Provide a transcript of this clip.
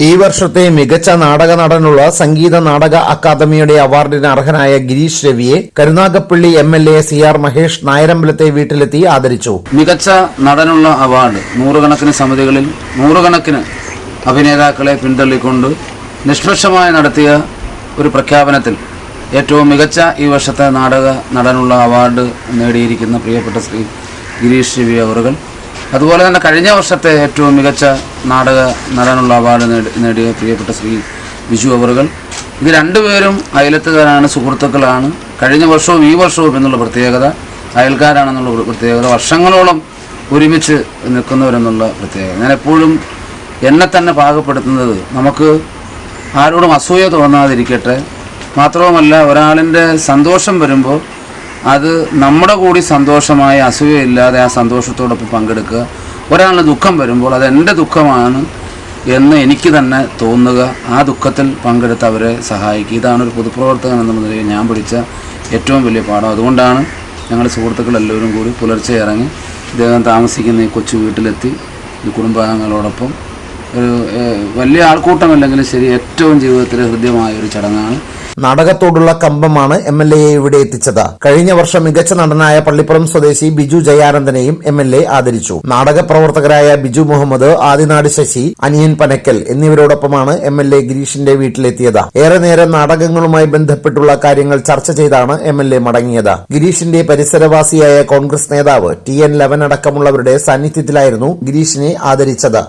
ഈ വർഷത്തെ മികച്ച നാടക നടനുള്ള സംഗീത നാടക അക്കാദമിയുടെ അവാർഡിന് അർഹനായ Girish രവിയെ Karunagappally M L A C R Mahesh നായരമ്പലത്തെ വീട്ടിലെത്തി ആദരിച്ചു. മികച്ച നടനുള്ള അവാർഡ് നൂറുകണക്കിന് സമിതികളിൽ നൂറുകണക്കിന് അഭിനേതാക്കളെ പിന്തള്ളിക്കൊണ്ട് നിഷ്പക്ഷമായി നടത്തിയ ഒരു പ്രഖ്യാപനത്തിൽ ഏറ്റവും മികച്ച ഈ വർഷത്തെ നാടക നടനുള്ള അവാർഡ് നേടിയിരിക്കുന്ന പ്രിയപ്പെട്ട ശ്രീ ഗിരീഷ് രവി അവറുകൾ അതുപോലെ തന്നെ കഴിഞ്ഞ വർഷത്തെ ഏറ്റവും മികച്ച നാടക നടനുള്ള അവാർഡ് നേടി- നേടിയ പ്രിയപ്പെട്ട ശ്രീ ബിജു അവറുകൾ. ഇത് രണ്ടുപേരും അയലത്തുകാരാണ് സുഹൃത്തുക്കളാണ്. കഴിഞ്ഞ വർഷവും ഈ വർഷവും എന്നുള്ള പ്രത്യേകത അയൽക്കാരാണെന്നുള്ള പ്രത്യേകത വർഷങ്ങളോളം ഒരുമിച്ച് നിൽക്കുന്നവരെന്നുള്ള പ്രത്യേകത. ഞാൻ എപ്പോഴും എന്നെ തന്നെ പാകപ്പെടുത്തുന്നത് നമുക്ക് ആരോടും അസൂയ തോന്നാതിരിക്കട്ടെ. മാത്രവുമല്ല ഒരാളിന്റെ സന്തോഷം വരുമ്പോൾ അത് നമ്മുടെ കൂടി സന്തോഷമായി അസൂയയില്ലാതെ ആ സന്തോഷത്തോടൊപ്പം പങ്കെടുക്കുക. ഒരാളിന് ദുഃഖം വരുമ്പോൾ അത് എന്റെ ദുഃഖമാണ് എന്ന് എനിക്ക് തന്നെ തോന്നുക ആ ദുഃഖത്തിൽ പങ്കെടുത്ത് അവരെ സഹായിക്കുക. ഇതാണ് ഒരു പൊതുപ്രവർത്തകൻ എന്നുള്ള നിലയിൽ ഞാൻ പിടിച്ച ഏറ്റവും വലിയ പാഠം. അതുകൊണ്ടാണ് ഞങ്ങൾ സുഹൃത്തുക്കളെല്ലാവരും കൂടി പുലർച്ചെ ഇറങ്ങി ഇദ്ദേഹം താമസിക്കുന്ന ഈ കൊച്ചു വീട്ടിലെത്തി. ഈ കുടുംബാംഗങ്ങളോടൊപ്പം ഒരു വലിയ ആൾക്കൂട്ടമല്ലെങ്കിലും ശരി ഏറ്റവും ജീവിതത്തിലെ ഹൃദ്യമായ ഒരു ചടങ്ങാണ്. നാടകത്തോടുള്ള കമ്പമാണ് എം എൽ എയെ ഇവിടെ എത്തിച്ചത്. കഴിഞ്ഞ വർഷം മികച്ച നടനായ പള്ളിപ്പുറം സ്വദേശി ബിജു ജയാനന്ദനെയും എം എൽ എ ആദരിച്ചു. നാടക പ്രവർത്തകരായ ബിജു മുഹമ്മദ് ആദിനാട് ശശി അനിയൻ പനക്കൽ എന്നിവരോടൊപ്പമാണ് എം എൽ എ ഗിരീഷിന്റെ വീട്ടിലെത്തിയത്. ഏറെ നേരം നാടകങ്ങളുമായി ബന്ധപ്പെട്ടുള്ള കാര്യങ്ങൾ ചർച്ച ചെയ്താണ് എം എൽ എ മടങ്ങിയത്. ഗിരീഷിന്റെ പരിസരവാസിയായ കോൺഗ്രസ് നേതാവ് ടി എൻ ലവൻ അടക്കമുള്ളവരുടെ സാന്നിധ്യത്തിലായിരുന്നു ഗിരീഷിനെ ആദരിച്ചത്.